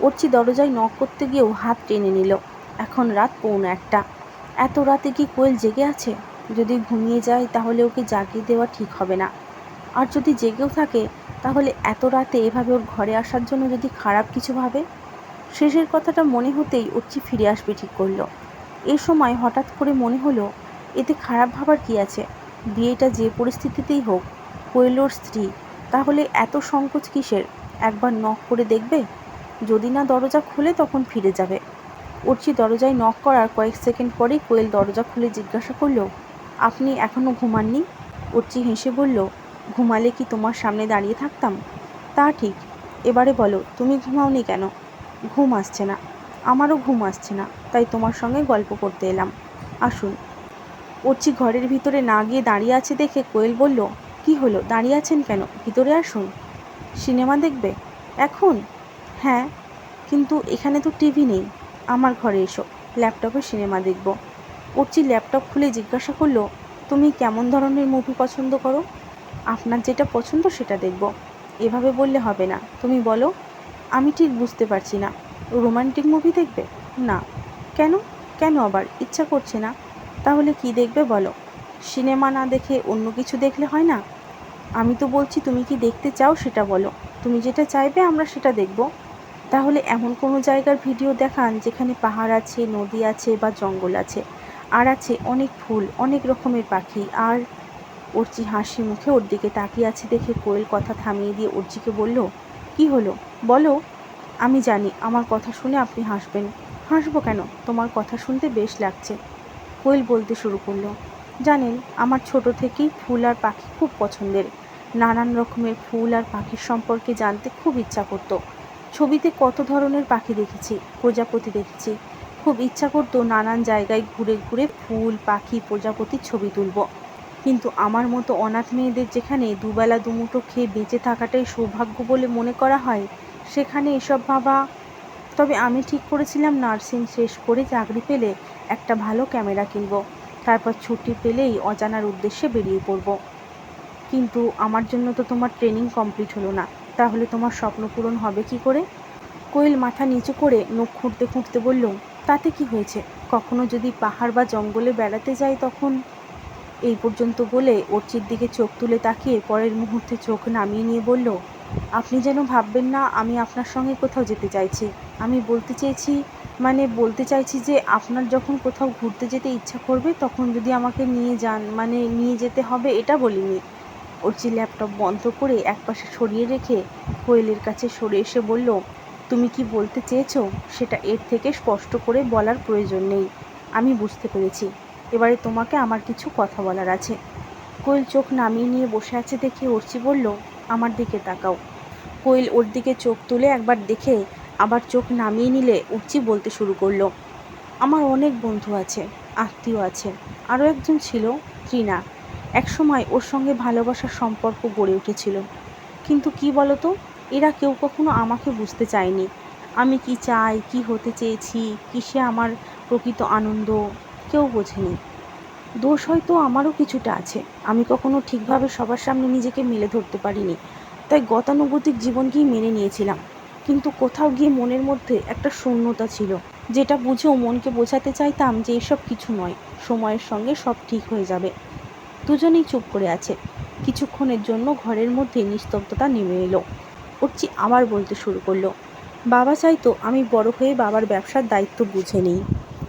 অর্চি দরজায় নক করতে গিয়েও হাত টেনে নিল। এখন রাত পৌনে একটা। এত রাতে কি কোয়েল জেগে আছে? যদি ঘুমিয়ে যায় তাহলে ওকে জাগিয়ে দেওয়া ঠিক হবে না। আর যদি জেগেও থাকে, তাহলে এত রাতে এভাবে ওর ঘরে আসার জন্য যদি খারাপ কিছু ভাবে? শেষের কথাটা মনে হতেই অর্চি ফিরে আসবে ঠিক করল। এ সময় হঠাৎ করে মনে হলো, এতে খারাপ ভাবার কি আছে? বিয়েটা যে পরিস্থিতিতেই হোক কোয়েলোর স্ত্রী, তাহলে এত সংকোচ কিসের? একবার নখ করে দেখবে? যদি না দরজা খুলে তখন ফিরে যাবে। অর্চি দরজায় নক করার কয়েক সেকেন্ড পরেই কোয়েল দরজা খুলে জিজ্ঞাসা করল, আপনি এখনও ঘুমাননি? অর্চি হেসে বলল, ঘুমালে কি তোমার সামনে দাঁড়িয়ে থাকতাম? তা ঠিক। এবারে বলো, তুমি ঘুমাওনি কেন? ঘুম আসছে না। আমারও ঘুম আসছে না, তাই তোমার সঙ্গে গল্প করতে এলাম। আসুন। অর্চি ঘরের ভিতরে না গিয়ে দাঁড়িয়ে আছে দেখে কোয়েল বলল, কি হলো? দাঁড়িয়ে আছেন কেন? ভিতরে আসুন। সিনেমা দেখবে? এখন? হ্যাঁ কিন্তু এখানে তো টিভি নেই। আমার ঘরে এসো, ল্যাপটপে সিনেমা দেখব। অর্চি ল্যাপটপ খুলে জিজ্ঞাসা করল, তুমি কেমন ধরনের মুভি পছন্দ করো? আপনার যেটা পছন্দ সেটা দেখব। এভাবে বললে হবে না। তুমি বলো, আমি ঠিক বুঝতে পারছি না। রোমান্টিক মুভি দেখবে? না। কেন? কেন আবার? ইচ্ছা করছে না। তাহলে কি দেখবে বলো? সিনেমা না দেখে অন্য কিছু দেখলে হয় না? আমি তো বলছি তুমি কি দেখতে চাও সেটা বলো। তুমি যেটা চাইবে আমরা সেটা দেখব। তাহলে এমন কোনো জায়গার ভিডিও দেখান যেখানে পাহাড় আছে, নদী আছে বা জঙ্গল আছে। আর আছে অনেক ফুল, অনেক রকমের পাখি। আর অর্চি হাসি মুখে ওর দিকে তাকিয়ে আছে দেখে কোয়েল কথা থামিয়ে দিয়ে অর্চিকে বলল, কি হলো? বলো। আমি জানি, আমার কথা শুনে আপনি হাসবেন। হাসবো কেন? তোমার কথা শুনতে বেশ লাগছে। কোয়েল বলতে শুরু করল, জানেন, আমার ছোট থেকেই ফুল আর পাখি খুব পছন্দের। নানান রকমের ফুল আর পাখির সম্পর্কে জানতে খুব ইচ্ছা করতো। ছবিতে কত ধরনের পাখি দেখেছি, প্রজাপতি দেখেছি। খুব ইচ্ছা করতো নানান জায়গায় ঘুরে ঘুরে ফুল, পাখি, প্রজাপতির ছবি তুলব। কিন্তু আমার মতো অনাথ মেয়েদের যেখানে দুবেলা দুমুঠো খেয়ে বেঁচে থাকাটাই সৌভাগ্য বলে মনে করা হয়, সেখানে এসব ভাবা তবে আমি ঠিক করেছিলাম নার্সিং শেষ করে চাকরি পেলে একটা ভালো ক্যামেরা কিনব, তারপর ছুটি পেলেই অজানার উদ্দেশ্যে বেরিয়ে পড়ব। কিন্তু আমার জন্য তো তোমার ট্রেনিং কমপ্লিট হলো না। তাহলে তোমার স্বপ্ন পূরণ হবে কি করে? কোয়েল মাথা নিচু করে নখ খুঁড়তে খুঁড়তে বলল, তাতে কি হয়েছে? কখনো যদি পাহাড় বা জঙ্গলে বেড়াতে যাই তখন? এই পর্যন্ত বলে অর্চির দিকে চোখ তুলে তাকিয়ে পরের মুহূর্তে চোখ নামিয়ে নিয়ে বলল, আপনি যেন ভাববেন না, আমি আপনার সঙ্গে কোথাও যেতে চাইছি। আমি বলতে চেয়েছি মানে বলতে চাইছি যে আপনার যখন কোথাও ঘুরতে যেতে ইচ্ছা করবে, তখন যদি আমাকে নিয়ে যান মানে নিয়ে যেতে হবে, এটা বলিনি। অর্চি ল্যাপটপ বন্ধ করে একপাশে সরিয়ে রেখে কোয়েলের কাছে সরে এসে বলল, তুমি কি বলতে চেয়েছো? সেটা এর থেকে স্পষ্ট করে বলার প্রয়োজন নেই। আমি বুঝতে পেরেছি। এবারে তোমাকে আমার কিছু কথা বলার আছে। কোয়েল চোখ নামিয়ে নিয়ে বসে আছে দেখে অর্চি বলল, আমার দিকে তাকাও। কোয়েল ওর দিকে চোখ তুলে একবার দেখে আবার চোখ নামিয়ে নিলে উর্চি বলতে শুরু করল, আমার অনেক বন্ধু আছে, আত্মীয় আছে। আরও একজন ছিল, ত্রিনা। একসময় ওর সঙ্গে ভালোবাসার সম্পর্ক গড়ে উঠেছিল। কিন্তু কি বলতো, এরা কেউ কখনো আমাকে বুঝতে চায়নি। আমি কি চাই, কি হতে চেয়েছি, কিসে আমার প্রকৃত আনন্দ, কেউ বোঝেনি। দোষ হয়তো আমারও কিছুটা আছে। আমি কখনো ঠিকভাবে সবার সামনে নিজেকে মেলে ধরতে পারিনি। তাই গতানুগতিক জীবনকেই মেনে নিয়েছিলাম। কিন্তু কোথাও গিয়ে মনের মধ্যে একটা শূন্যতা ছিল, যেটা বুঝেও মনকে বোঝাতে চাইতাম যে এসব কিছু নয়। সময়ের সঙ্গে সব ঠিক হয়ে যাবে। দুজনেই চুপ করে আছে। কিছুক্ষণের জন্য ঘরের মধ্যে নিস্তব্ধতা নেমে এলো। উঠছি আবার বলতে শুরু করল, বাবা চাইতো আমি বড় হয়ে বাবার ব্যবসার দায়িত্ব বুঝে নিই।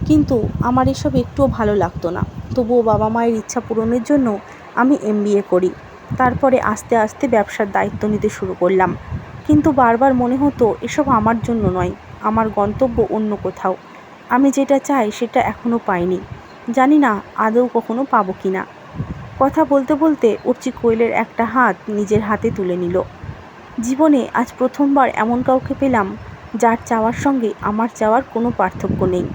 কিন্তু আমার এসব একটুও ভালো লাগতো না। তবুও বাবা মায়ের ইচ্ছা পূরণের জন্য আমি এম করি। তারপরে আস্তে আস্তে ব্যবসার দায়িত্ব নিতে শুরু করলাম। কিন্তু বারবার মনে হতো এসব আমার জন্য নয়, আমার গন্তব্য অন্য কোথাও। আমি যেটা চাই সেটা এখনও পাইনি। জানি না আদৌ কখনো পাবো কি না কথা বলতে বলতে উর্চি কোয়েলের একটা হাত নিজের হাতে তুলে নিল। জীবনে আজ প্রথমবার এমন কাউকে পেলাম যার চাওয়ার সঙ্গে আমার চাওয়ার কোনো পার্থক্য নেই।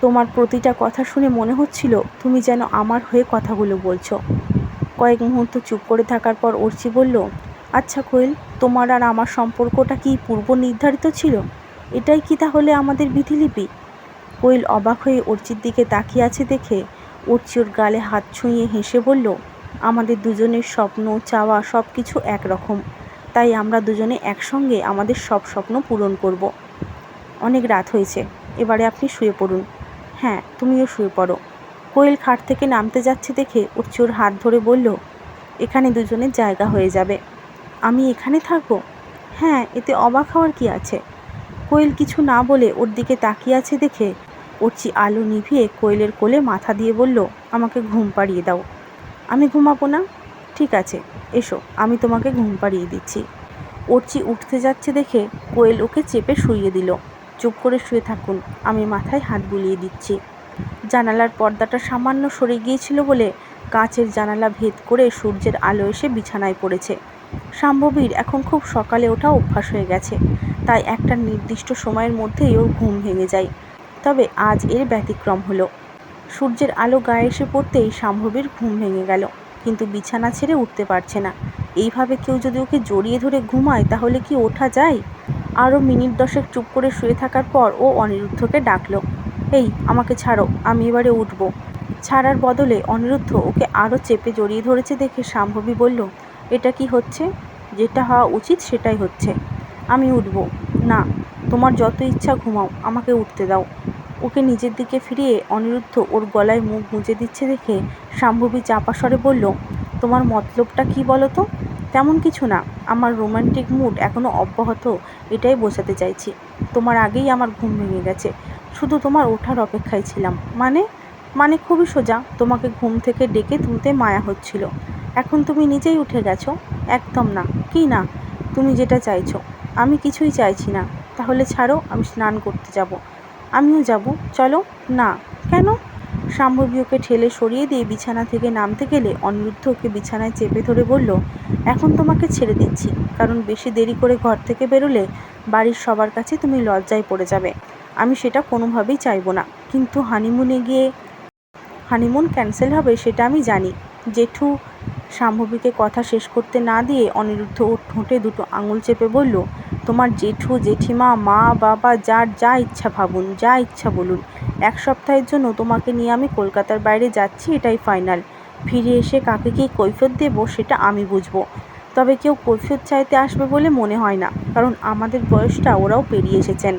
তোমার প্রতিটা কথা শুনে মনে হচ্ছিল তুমি যেন আমার হয়ে কথাগুলো বলছো। কয়েক মুহূর্ত চুপ করে থাকার পর অর্চি বলল আচ্ছা কোয়েল, তোমার আর আমার সম্পর্কটা কি পূর্ব নির্ধারিত ছিল? এটাই কি তাহলে আমাদের বিধিলিপি? কোয়েল অবাক হয়ে অর্চির দিকে তাকিয়ে আছে দেখে ওর গালে হাত ছুঁয়ে হেসে বলল, আমাদের দুজনের স্বপ্ন, চাওয়া সব কিছু একরকম। তাই আমরা দুজনে একসঙ্গে আমাদের সব স্বপ্ন পূরণ করব। অনেক রাত হয়েছে, এবারে আপনি শুয়ে পড়ুন। হ্যাঁ তুমিও শুয়ে পড়ো। কোয়েল খাট থেকে নামতে যাচ্ছে দেখে উর্চি ওর হাত ধরে বলল, এখানে দুজনের জায়গা হয়ে যাবে। আমি এখানে থাকব? হ্যাঁ এতে অবাক হওয়ার কি আছে? কোয়েল কিছু না বলে ওর দিকে তাকিয়ে আছে দেখে উর্চি আলো নিভিয়ে কোয়েলের কোলে মাথা দিয়ে বলল, আমাকে ঘুম পাড়িয়ে দাও। আমি ঘুমাবো না? ঠিক আছে, এসো, আমি তোমাকে ঘুম পাড়িয়ে দিচ্ছি। অর্চি উঠতে যাচ্ছে দেখে কোয়েল ওকে চেপে শুইয়ে দিল। চুপ করে শুয়ে থাকুন, আমি মাথায় হাত বুলিয়ে দিচ্ছি। জানালার পর্দাটা সামান্য সরে গিয়েছিল বলে কাঁচের জানালা ভেদ করে সূর্যের আলো এসে বিছানায় পড়েছে। শাম্ভবীর এখন খুব সকালে ওঠা অভ্যাস হয়ে গেছে, তাই একটা নির্দিষ্ট সময়ের মধ্যেই ওর ঘুম ভেঙে যায়। তবে আজ এর ব্যতিক্রম হলো। সূর্যের আলো গায়ে এসে পড়তেই শাম্ভবীর ঘুম ভেঙে গেল। কিন্তু বিছানা ছেড়ে উঠতে পারছে না। এইভাবে কেউ যদি ওকে জড়িয়ে ধরে ঘুমায়, তাহলে কি ওঠা যায়? আরও মিনিট দশেক চুপ করে শুয়ে থাকার পর ও অনিরুদ্ধকে ডাকলো, এই, আমাকে ছাড়ো, আমি এবারে উঠব। ছাড়ার বদলে অনিরুদ্ধ ওকে আরও চেপে জড়িয়ে ধরেছে দেখে শাম্ভবী বলল, এটা কি হচ্ছে? যেটা হওয়া উচিত সেটাই হচ্ছে। আমি উঠব। না তোমার যত ইচ্ছা ঘুমাও, আমাকে উঠতে দাও। ওকে নিজের দিকে ফিরিয়ে অনিরুদ্ধ ওর গলায় মুখ গুঁজে দিচ্ছে দেখে শাম্ভবী চাপা স্বরে বলল, তোমার মতলবটা কি বলো তো তেমন কিছু না। আমার রোমান্টিক মুড এখনও অব্যাহত, এটাই বোঝাতে চাইছি। তোমার আগেই আমার ঘুম ভেঙে গেছে। শুধু তোমার ওঠার অপেক্ষায় ছিলাম। মানে? মানে খুবই সোজা। তোমাকে ঘুম থেকে ডেকে তুলতে মায়া হচ্ছিল। এখন তুমি নিজেই উঠে গেছো? একদম না। কি না? তুমি যেটা চাইছো। আমি কিছুই চাইছি না। তাহলে ছাড়ো, আমি স্নান করতে যাব। আমিও যাব। চলো, না। কেন? শাম্ভবী ওকে ঠেলে সরিয়ে দিয়ে বিছানা থেকে নামতে গেলে অনিরুদ্ধ ওকে বিছানায় চেপে ধরে বলল, এখন তোমাকে ছেড়ে দিচ্ছি। কারণ বেশি দেরি করে ঘর থেকে বেরোলে বাড়ির সবার কাছে তুমি লজ্জায় পড়ে যাবে। আমি সেটা কোনোভাবেই চাইব না। কিন্তু হানিমুনে গিয়ে হানিমুন ক্যান্সেল হবে সেটা আমি জানি। জেঠু শাম্ভবীকে কথা শেষ করতে না দিয়ে অনিরুদ্ধ ওর ঠোঁটে দুটো আঙুল চেপে বলল তোমার জেঠু, জেঠিমা, মা, বাবা, যার যা ইচ্ছা ভাবুন, যা ইচ্ছা বলুন। এক সপ্তাহের জন্য তোমাকে নিয়ে আমি কলকাতার বাইরে যাচ্ছি, এটাই ফাইনাল। ফিরে এসে কাকে কি কৈফিয়ত দেবো, সেটা আমি বুঝব। তবে কেউ কৈফিয়ত চাইতে আসবে বলে মনে হয় না, কারণ আমাদের বয়সটা ওরাও পেরিয়ে এসেছেন।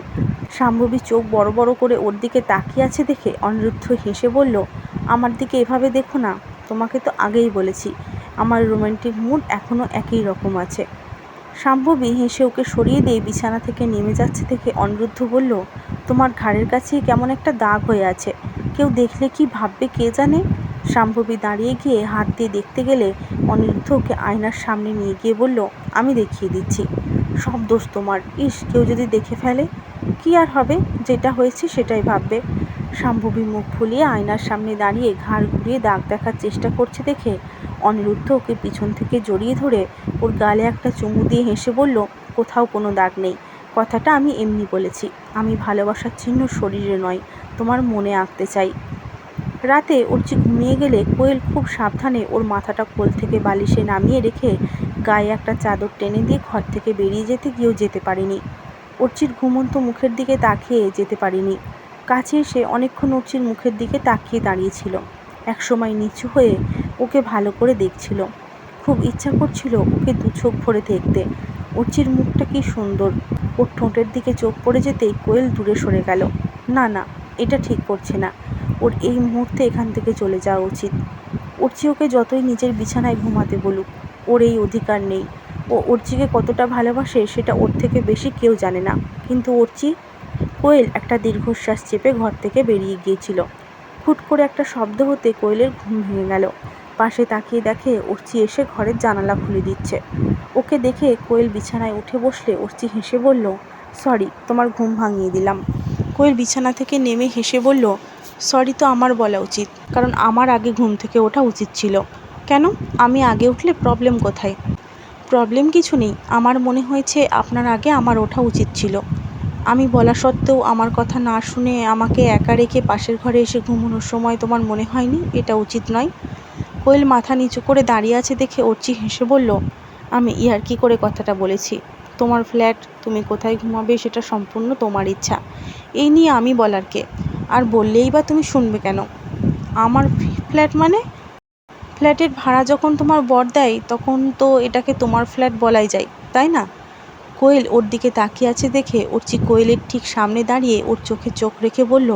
শাম্ভবী চোখ বড় বড় করে ওর দিকে তাকিয়ে আছে দেখে অনিরুদ্ধ হেসে বলল, আমার দিকে এভাবে দেখো না, তোমাকে তো আগেই বলেছি। আমার রোমান্টিক মুড এখনও একই রকম আছে। শাম্ভবী হেসে ওকে সরিয়ে দিয়ে বিছানা থেকে নেমে যাচ্ছে থেকে অনিরুদ্ধ বলল, তোমার ঘাড়ের কাছেই কেমন একটা দাগ হয়ে আছে। কেউ দেখলে কি ভাববে কে জানে? শাম্ভবী দাঁড়িয়ে গিয়ে হাত দিয়ে দেখতে গেলে অনিরুদ্ধ ওকে আয়নার সামনে নিয়ে গিয়ে বলল, আমি দেখিয়ে দিচ্ছি। সব দোষ তোমার। ইস, কেউ যদি দেখে ফেলে, কি আর হবে? যেটা হয়েছে সেটাই ভাববে। শাম্ভবী মুখ ফুলিয়ে আয়নার সামনে দাঁড়িয়ে ঘাড় ঘুরিয়ে দাগ দেখার চেষ্টা করছে দেখে অনিরুদ্ধ ওকে পিছন থেকে জড়িয়ে ধরে ওর গালে একটা চুমু দিয়ে হেসে বলল, কোথাও কোনো দাগ নেই। কথাটা আমি এমনি বলেছি। আমি ভালোবাসার চিহ্ন শরীরে নয়, তোমার মনে আঁকতে চাই। রাতে ওর অর্চি ঘুমিয়ে গেলে কোয়েল খুব সাবধানে ওর মাথাটা কোল থেকে বালিশে নামিয়ে রেখে গায়ে একটা চাদর টেনে দিয়ে ঘর থেকে বেরিয়ে যেতে গিয়েও যেতে পারিনি। অর্চির ঘুমন্ত মুখের দিকে তাকিয়ে যেতে পারিনি। কাছে এসে অনেকক্ষণ অর্চির মুখের দিকে তাকিয়ে দাঁড়িয়েছিল একসময় নিচু হয়ে ওকে ভালো করে দেখছিল। খুব ইচ্ছা করছিল ওকে দু চোখ ভরে দেখতে। অর্চির মুখটা কি সুন্দর। ওর ঠোঁটের দিকে চোখ পড়ে যেতেই কোয়েল দূরে সরে গেল। না না, এটা ঠিক করছে না। ওর এই মুহূর্তে এখান থেকে চলে যাওয়া উচিত। অর্চি ওকে যতই নিজের বিছানায় ঘুমাতে বলুক, ওর এই অধিকার নেই। ও অর্চিকে কতটা ভালোবাসে সেটা ওর থেকে বেশি কেউ জানে না। কিন্তু অর্চি, কোয়েল একটা দীর্ঘশ্বাস চেপে ঘর থেকে বেরিয়ে গিয়েছিল। হুট করে একটা শব্দ হতে কোয়েলের ঘুম ভেঙে গেল। পাশে তাকিয়ে দেখে অর্চি এসে ঘরের জানালা খুলে দিচ্ছে। ওকে দেখে কোয়েল বিছানায় উঠে বসলে অর্চি হেসে বলল, সরি, তোমার ঘুম ভাঙিয়ে দিলাম। কোয়েল বিছানা থেকে নেমে হেসে বলল, সরি তো আমার বলা উচিত, কারণ আমার আগে ঘুম থেকে ওঠা উচিত ছিল। কেন? আমি আগে উঠলে প্রবলেম কোথায়? প্রবলেম কিছু নেই, আমার মনে হয়েছে আপনার আগে আমার ওঠা উচিত ছিল। আমি বলা সত্ত্বেও আমার কথা না শুনে আমাকে একা রেখে পাশের ঘরে এসে ঘুমানোর সময় তোমার মনে হয়নি? এটা উচিত নয়। কোয়েল মাথা নিচু করে দাঁড়িয়ে আছে দেখে অর্চি হেসে বলল, আমি ইয়ার্কি করে কথাটা বলেছি? তোমার ফ্ল্যাট তুমি কোথায় ঘুমাবে সেটা সম্পূর্ণ তোমার ইচ্ছা। এই নিয়ে আমি বলার কে? আর বললেই বা তুমি শুনবে কেন? আমার ফ্ল্যাট মানে? ফ্ল্যাটের ভাড়া যখন তোমার বর দেয়, তখন তো এটাকে তোমার ফ্ল্যাট বলাই যায়, তাই না? কোয়েল ওর দিকে তাকিয়ে আছে দেখে অর্চি কোয়েলের ঠিক সামনে দাঁড়িয়ে ওর চোখে চোখ রেখে বলল,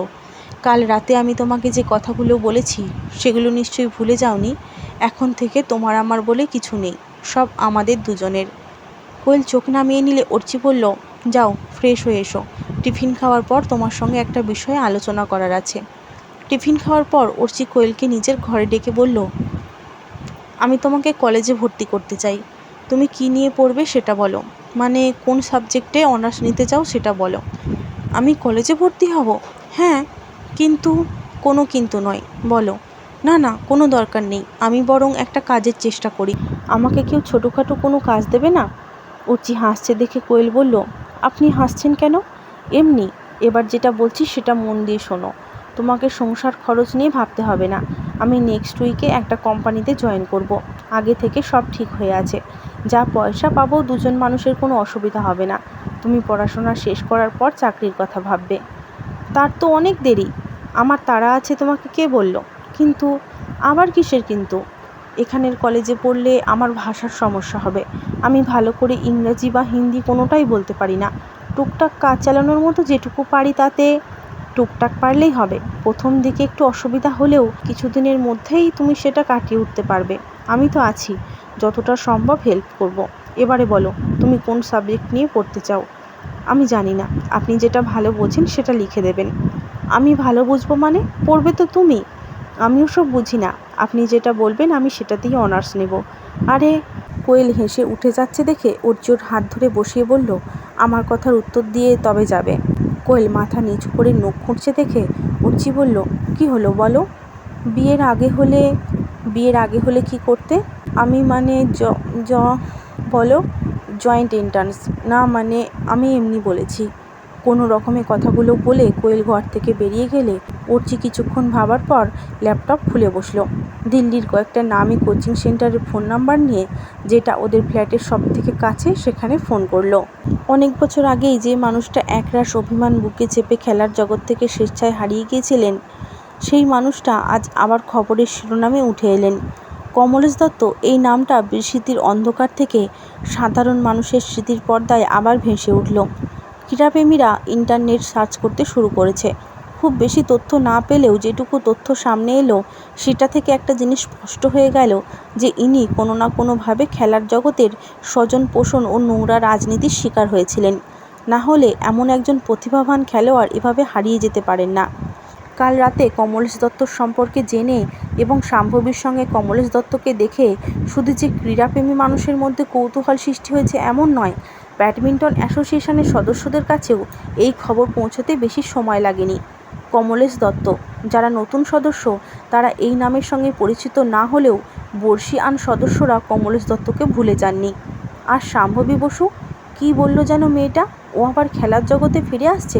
কাল রাতে আমি তোমাকে যে কথাগুলো বলেছি, সেগুলো নিশ্চয়ই ভুলে যাওনি। এখন থেকে তোমার আমার বলে কিছু নেই, সব আমাদের দুজনের। কোয়েল চোখ নামিয়ে নিলে অর্চি বলল, যাও, ফ্রেশ হয়ে এসো। টিফিন খাওয়ার পর তোমার সঙ্গে একটা বিষয়ে আলোচনা করার আছে। টিফিন খাওয়ার পর অর্চি কোয়েলকে নিজের ঘরে ডেকে বলল, আমি তোমাকে কলেজে ভর্তি করতে চাই। তুমি কি নিয়ে পড়বে সেটা বলো। মানে কোন সাবজেক্টে অনার্স নিতে চাও সেটা বলো। আমি কলেজে ভর্তি হব? হ্যাঁ কিন্তু কোনো কিন্তু নয়, বলো। না না, কোনো দরকার নেই, আমি বরং একটা কাজের চেষ্টা করি। আমাকে কেউ ছোটোখাটো কোনো কাজ দেবে না? অর্চি হাসছে দেখে কোয়েল বলল, আপনি হাসছেন কেন? এমনি, এবার যেটা বলছি সেটা মন দিয়ে শোনো। তোমাকে সংসার খরচ নিয়ে ভাবতে হবে না। আমি নেক্সট উইকে একটা কোম্পানিতে জয়েন করব। আগে থেকে সব ঠিক হয়ে আছে। যা পয়সা পাবো দুজন মানুষের কোনো অসুবিধা হবে না। তুমি পড়াশোনা শেষ করার পর চাকরির কথা ভাববে। তার তো অনেক দেরি। আমার তাড়া আছে তোমাকে কে বলল? কিন্তু আবার কিসের কিন্তু? এখানের কলেজে পড়লে আমার ভাষার সমস্যা হবে। আমি ভালো করে ইংরেজি বা হিন্দি কোনোটাই বলতে পারি না। টুকটাক কাজ চালানোর মতো যেটুকু পারি তাতে টুকটাক পারলেই হবে। প্রথম দিকে একটু অসুবিধা হলেও কিছুদিনের মধ্যেই তুমি সেটা কাটিয়ে উঠতে পারবে। আমি তো আছি। যতটা সম্ভব হেল্প করব। এবারে বলো, তুমি কোন সাবজেক্ট নিয়ে পড়তে চাও? আমি জানি না। আপনি যেটা ভালো বোঝেন সেটা লিখে দেবেন। আমি ভালো বুঝব মানে? পড়বে তো তুমি। আমিও সব বুঝি না। আপনি যেটা বলবেন আমি সেটাতেই অনার্স নেব। আরে, কোয়েল হেসে উঠে যাচ্ছে দেখে অর্জুর হাত ধরে বসিয়ে বলল, আমার কথার উত্তর দিয়ে তবে যাবে। কোয়েল মাথা নিচু করে নখ খুঁড়ছে দেখে উর্চি বলল, কি হলো বলো? বিয়ের আগে হলে বিয়ের আগে হলে কি করতে? আমি মানে জ বলো জয়েন্ট এন্ট্রান্স না মানে আমি এমনি বলেছি। কোনো রকমে কথাগুলো বলে কোয়েল ঘর থেকে বেরিয়ে গেলে অর্চি কিছুক্ষণ ভাবার পর ল্যাপটপ খুলে বসল। দিল্লির কয়েকটা নামি কোচিং সেন্টারের ফোন নাম্বার নিয়ে যেটা ওদের ফ্ল্যাটের সব থেকে কাছে সেখানে ফোন করল। অনেক বছর আগেই যে মানুষটা একরাশ অভিমান বুকে চেপে খেলার জগৎ থেকে স্বেচ্ছায় হারিয়ে গিয়েছিলেন সেই মানুষটা আজ আবার খবরের শিরোনামে উঠে এলেন। কমলেশ দত্ত এই নামটা বিস্মৃতির অন্ধকার থেকে সাধারণ মানুষের স্মৃতির পর্দায় আবার ভেসে উঠল। ক্রীড়াপ্রেমীরা ইন্টারনেট সার্চ করতে শুরু করেছে। খুব বেশি তথ্য না পেলেও যেটুকু তথ্য সামনে এলো, সেটা থেকে একটা জিনিস স্পষ্ট হয়ে গেল যে ইনি কোনো না কোনোভাবে খেলার জগতের স্বজন পোষণ ও নোংরা রাজনীতির শিকার হয়েছিলেন। না হলে এমন একজন প্রতিভাবান খেলোয়াড় এভাবে হারিয়ে যেতে পারেন না। কাল রাতে কমলেশ দত্তর সম্পর্কে জেনে এবং শাম্ভবীর সঙ্গে কমলেশ দত্তকে দেখে শুধু যে ক্রীড়াপ্রেমী মানুষের মধ্যে কৌতূহল সৃষ্টি হয়েছে এমন নয়, ব্যাডমিন্টন অ্যাসোসিয়েশনের সদস্যদের কাছেও এই খবর পৌঁছতে বেশি সময় লাগেনি। কমলেশ দত্ত, যারা নতুন সদস্য, তারা এই নামের সঙ্গে পরিচিত না হলেও বর্ষিয়ান সদস্যরা কমলেশ দত্তকে ভুলে যাননি। আর শাম্ভবী বসু, কী বলল যেন মেয়েটা? ও আবার খেলার জগতে ফিরে আসছে?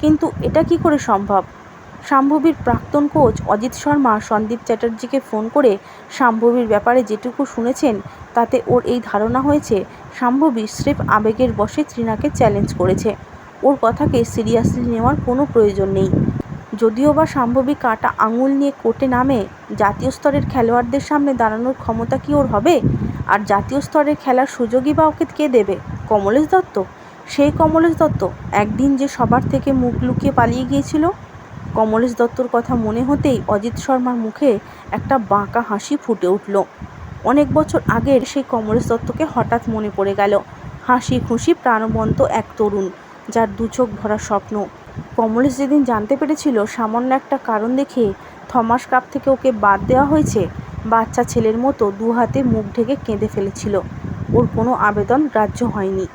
কিন্তু এটা কি করে সম্ভব? শাম্ভবীর প্রাক্তন কোচ অজিত শর্মা সন্দীপ চ্যাটার্জিকে ফোন করে শাম্ভবীর ব্যাপারে যেটুকু শুনেছেন, তাতে ওর এই ধারণা হয়েছে, শাম্ভবী স্রেফ আবেগের বশে তৃণাকে চ্যালেঞ্জ করেছে। ওর কথাকে সিরিয়াসলি নেওয়ার কোনো প্রয়োজন নেই। যদিও বা সম্ভবী কাটা আঙুল নিয়ে কোর্টে নামে, জাতীয় স্তরের খেলোয়াড়দের সামনে দাঁড়ানোর ক্ষমতা কি ওর হবে? আর জাতীয় স্তরের খেলার সুযোগই বা ওকে কে দেবে? কমলেশ দত্ত? সেই কমলেশ দত্ত একদিন যে সবার থেকে মুখ লুকিয়ে পালিয়ে গিয়েছিল কমলেশ দত্তর কথা মনে হতেই অজিত শর্মার মুখে একটা বাঁকা হাসি ফুটে উঠল। অনেক বছর আগের সেই কমলেশ দত্তকে হঠাৎ মনে পড়ে গেল, হাসি খুশি প্রাণবন্ত এক তরুণ যার দু চোখ ভরা স্বপ্ন। কমলেশ যেদিন জানতে পেরেছিল সামান্য একটা কারণ দেখে থমাস কাপ থেকে ওকে বাদ দেওয়া হয়েছে, বাচ্চা ছেলের মতো দু হাতে মুখ ঢেকে কেঁদে ফেলেছিল। ওর কোনো আবেদন গ্রাহ্য হয়নি।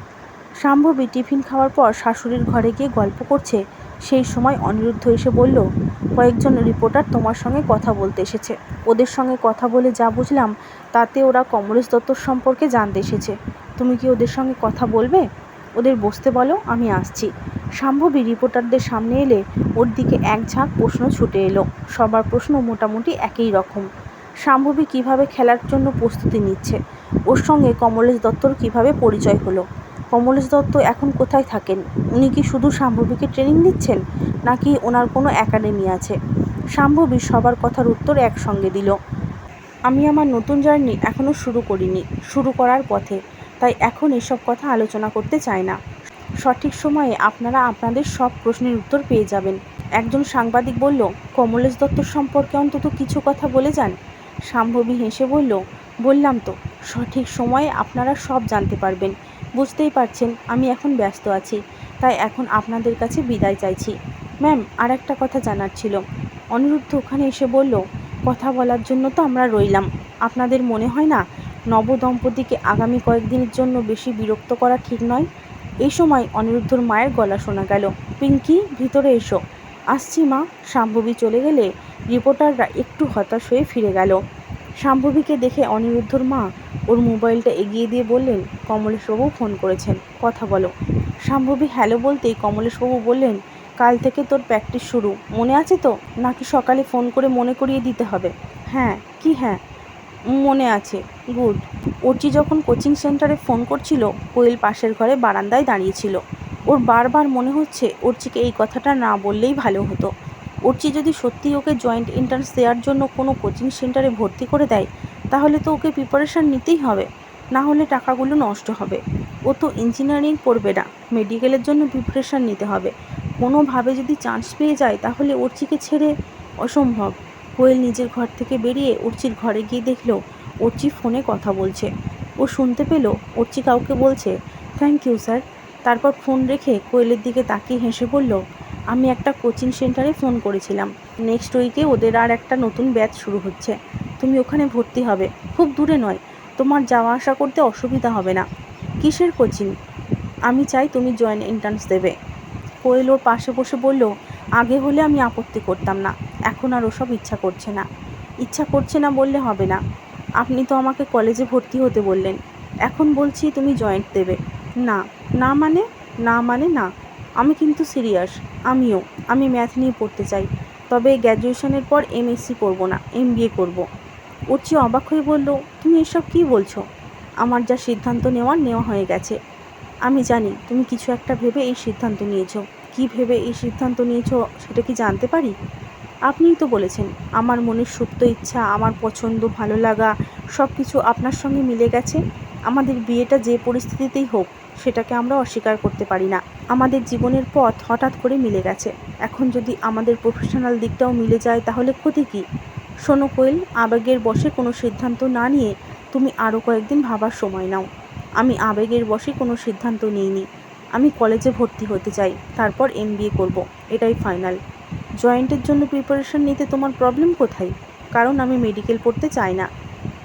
শাম্ভবী টিফিন খাওয়ার পর শাশুড়ির ঘরে গিয়ে গল্প করছে সেই সময় অনিরুদ্ধ এসে বলল, কয়েকজন রিপোর্টার তোমার সঙ্গে কথা বলতে এসেছে। ওদের সঙ্গে কথা বলে যা বুঝলাম, তাতে ওরা কমলেশ দত্তর সম্পর্কে জানতে এসেছে। তুমি কি ওদের সঙ্গে কথা বলবে? ওদের বসতে বলো, আমি আসছি। শাম্ভবী রিপোর্টারদের সামনে এলে ওর দিকে এক ঝাঁক প্রশ্ন ছুটে এলো। সবার প্রশ্ন মোটামুটি একই রকম। শাম্ভবী কীভাবে খেলার জন্য প্রস্তুতি নিচ্ছে? ওর সঙ্গে কমলেশ দত্তর কীভাবে পরিচয় হলো? কমলেশ দত্ত এখন কোথায় থাকেন? উনি কি শুধু শাম্ভবীকে ট্রেনিং দিচ্ছেন? নাকি ওনার কোনো একাডেমি আছে? শাম্ভবী সবার কথার উত্তর একসঙ্গে দিল। আমি আমার নতুন জার্নি এখনও শুরু করিনি, শুরু করার পথে। তাই এখন এসব কথা আলোচনা করতে চায় না। সঠিক সময়ে আপনারা আপনাদের সব প্রশ্নের উত্তর পেয়ে যাবেন। একজন সাংবাদিক বলল, কমলেশ দত্ত সম্পর্কে অন্তত কিছু কথা বলে যান? শাম্ভবী হেসে বলল, বললাম তো, সঠিক সময়ে আপনারা সব জানতে পারবেন। বুঝতেই পারছেন, আমি এখন ব্যস্ত আছি, তাই এখন আপনাদের কাছে বিদায় চাইছি। ম্যাম আর একটা কথা জানার ছিল। অনিরুদ্ধ ওখানে এসে বলল, কথা বলার জন্য তো আমরা রইলাম। আপনাদের মনে হয় না, নবদম্পতিকে আগামী কয়েকদিনের জন্য বেশি বিরক্ত করা ঠিক নয়? এই সময় অনিরুদ্ধর মায়ের গলা শোনা গেল, পিঙ্কি, ভিতরে এসো। আসছি মা, শাম্ভবী চলে গেলে? রিপোর্টাররা একটু হতাশ হয়ে ফিরে গেল। শাম্ভবীকে দেখে অনিরুদ্ধর মা ওর মোবাইলটা এগিয়ে দিয়ে বললেন, কমলেশবাবু ফোন করেছেন, কথা বলো। শাম্ভবী হ্যালো বলতেই কমলেশবাবু বললেন, কাল থেকে তোর প্র্যাকটিস শুরু, মনে আছে তো? নাকি সকালে ফোন করে মনে করিয়ে দিতে হবে? হ্যাঁ কি হ্যাঁ? মনে আছে, গুড। অর্চি যখন কোচিং সেন্টারে ফোন করছিল, কোয়েল পাশের ঘরে বারান্দায় দাঁড়িয়েছিল ওর বারবার মনে হচ্ছে অর্চিকে এই কথাটা না বললেই ভালো হতো। অর্চি যদি সত্যি ওকে জয়েন্ট এন্ট্রান্স দেওয়ার জন্য কোনো কোচিং সেন্টারে ভর্তি করে দেয়, তাহলে তো ওকে প্রিপারেশান নিতেই হবে। না হলে টাকাগুলো নষ্ট হবে। ও তো ইঞ্জিনিয়ারিং পড়বে না। মেডিকেলের জন্য প্রিপারেশান নিতে হবে। কোনোভাবে যদি চান্স পেয়ে যায়, তাহলে অর্চিকে ছেড়ে অসম্ভব। কোয়েল নিজের ঘর থেকে বেরিয়ে অর্চির ঘরে গিয়ে দেখল, অর্চি ফোনে কথা বলছে। ও শুনতে পেল, অর্চি কাউকে বলছে থ্যাংক ইউ স্যার তারপর ফোন রেখে কোয়েলের দিকে তাকিয়ে হেসে বলল আমি একটা কোচিং সেন্টারে ফোন করেছিলাম। নেক্সট উইকে ওদের আর একটা নতুন ব্যাচ শুরু হচ্ছে। তুমি ওখানে ভর্তি হবে। খুব দূরে নয়। তোমার যাওয়া আসা করতে অসুবিধা হবে না। কিসের কোচিং? আমি চাই তুমি জয়েন্ট এন্ট্রান্স দেবে। কোয়েল ওর পাশে বসে বলল, আগে হলে আমি আপত্তি করতাম না। এখন আর ওসব ইচ্ছা করছে না। ইচ্ছা করছে না বললে হবে না। আপনি তো আমাকে কলেজে ভর্তি হতে বললেন। এখন বলছি তুমি জয়েন্ট দেবে। না না মানে না মানে না। আমি কিন্তু সিরিয়াস, আমিও। আমি ম্যাথ নিয়ে পড়তে চাই, তবে গ্র্যাজুয়েশনের পর এমএসসি করব না এম বিএ করব। অর্চি অবাক হয়ে বলল, তুমি এসব কী বলছো? আমার যা সিদ্ধান্ত নেওয়ার নেওয়া হয়ে গেছে। আমি জানি তুমি কিছু একটা ভেবে এই সিদ্ধান্ত নিয়েছো। কী ভেবে এই সিদ্ধান্ত নিয়েছো সেটা কি জানতে পারি? আপনিই তো বলেছেন, আমার মনের সুপ্ত ইচ্ছা, আমার পছন্দ, ভালো লাগা সব কিছু আপনার সঙ্গে মিলে গেছে। আমাদের বিয়েটা যে পরিস্থিতিতেই হোক সেটাকে আমরা অস্বীকার করতে পারি না। আমাদের জীবনের পথ হঠাৎ করে মিলে গেছে। এখন যদি আমাদের প্রফেশনাল দিকটাও মিলে যায়, তাহলে ক্ষতি কী? শোনো কোয়েল, আবেগের বশে কোনো সিদ্ধান্ত না নিয়ে তুমি আরও কয়েকদিন ভাবার সময় নাও। আমি আবেগের বশে কোনো সিদ্ধান্ত নিইনি। আমি কলেজে ভর্তি হতে চাই, তারপর এম বিএ করব, এটাই ফাইনাল। জয়েন্টের জন্য প্রিপারেশন নিতে তোমার প্রবলেম কোথায়? কারণ আমি মেডিকেল পড়তে চাই না।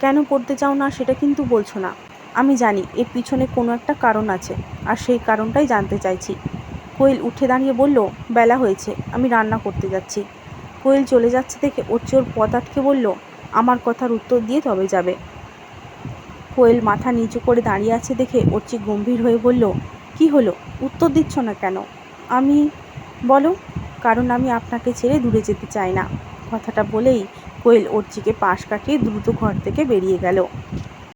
কেন পড়তে চাও না সেটা কিন্তু বলছো না। আমি জানি এর পিছনে কোনো একটা কারণ আছে, আর সেই কারণটাই জানতে চাইছি। কোয়েল উঠে দাঁড়িয়ে বলল, বেলা হয়েছে, আমি রান্না করতে যাচ্ছি। কোয়েল চলে যাচ্ছে দেখে ওর চোর পথ আটকে বলল, আমার কথার উত্তর দিয়ে তবে যাবে। কোয়েল মাথা নিচু করে দাঁড়িয়ে আছে দেখে অর্চি গম্ভীর হয়ে বলল, কি হলো? উত্তর দিচ্ছ না কেন? আমি, বলো, কারণ আমি আপনাকে ছেড়ে দূরে যেতে চাই না। কথাটা বলেই কোয়েল অর্চিকে পাশ কাটিয়ে দ্রুত ঘর থেকে বেরিয়ে গেল।